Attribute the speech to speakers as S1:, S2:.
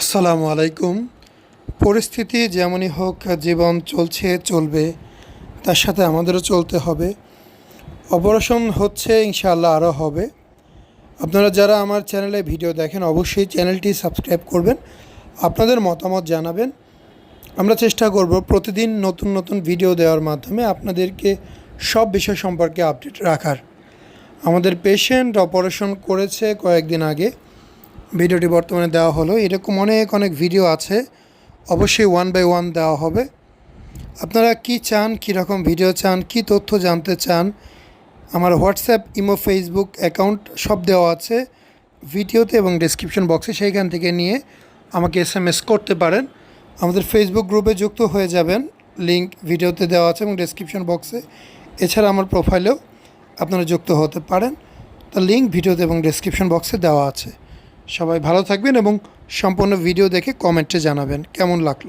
S1: আসসালামু আলাইকুম। পরিস্থিতি যেমনই হোক, জীবন চলছে, চলবে, তার সাথে আমাদেরও চলতে হবে। অপারেশন হচ্ছে, ইনশাআল্লাহ আরও হবে। আপনারা যারা আমার চ্যানেলে ভিডিও দেখেন, অবশ্যই চ্যানেলটি সাবস্ক্রাইব করবেন, আপনাদের মতামত জানাবেন। আমরা চেষ্টা করব প্রতিদিন নতুন নতুন ভিডিও দেওয়ার মাধ্যমে আপনাদেরকে সব বিষয় সম্পর্কে আপডেট রাখার। আমাদের পেশেন্ট অপারেশন করেছে কয়েকদিন আগে। ভিডিওটি বর্তমানে দেওয়া হলো। এরকম অনেক অনেক ভিডিও আছে। অবশ্যই ওয়ান বাই ওয়ান দেওয়া হবে। আপনারা কি চান, কী রকম ভিডিও চান, কি তথ্য জানতে চান, আমার হোয়াটসঅ্যাপ ইমো ফেসবুক অ্যাকাউন্ট সব দেওয়া আছে। ভিডিওতে এবং ডিসক্রিপশন বক্সে সেইখান থেকে নিয়ে আমাকে এস এম এস করতে পারেন। আমাদের ফেসবুক গ্রুপে যুক্ত হয়ে যাবেন। লিঙ্ক ভিডিওতে দেওয়া আছে এবং ডিসক্রিপশন বক্সে এছাড়া আমার প্রোফাইলেও আপনারা যুক্ত হতে পারেন। তার লিঙ্ক ভিডিওতে এবং ডিসক্রিপশন বক্সে দেওয়া আছে। সবাই ভালো থাকবেন এবং সম্পূর্ণ ভিডিও দেখে কমেন্টে জানাবেন। কেমন লাগল?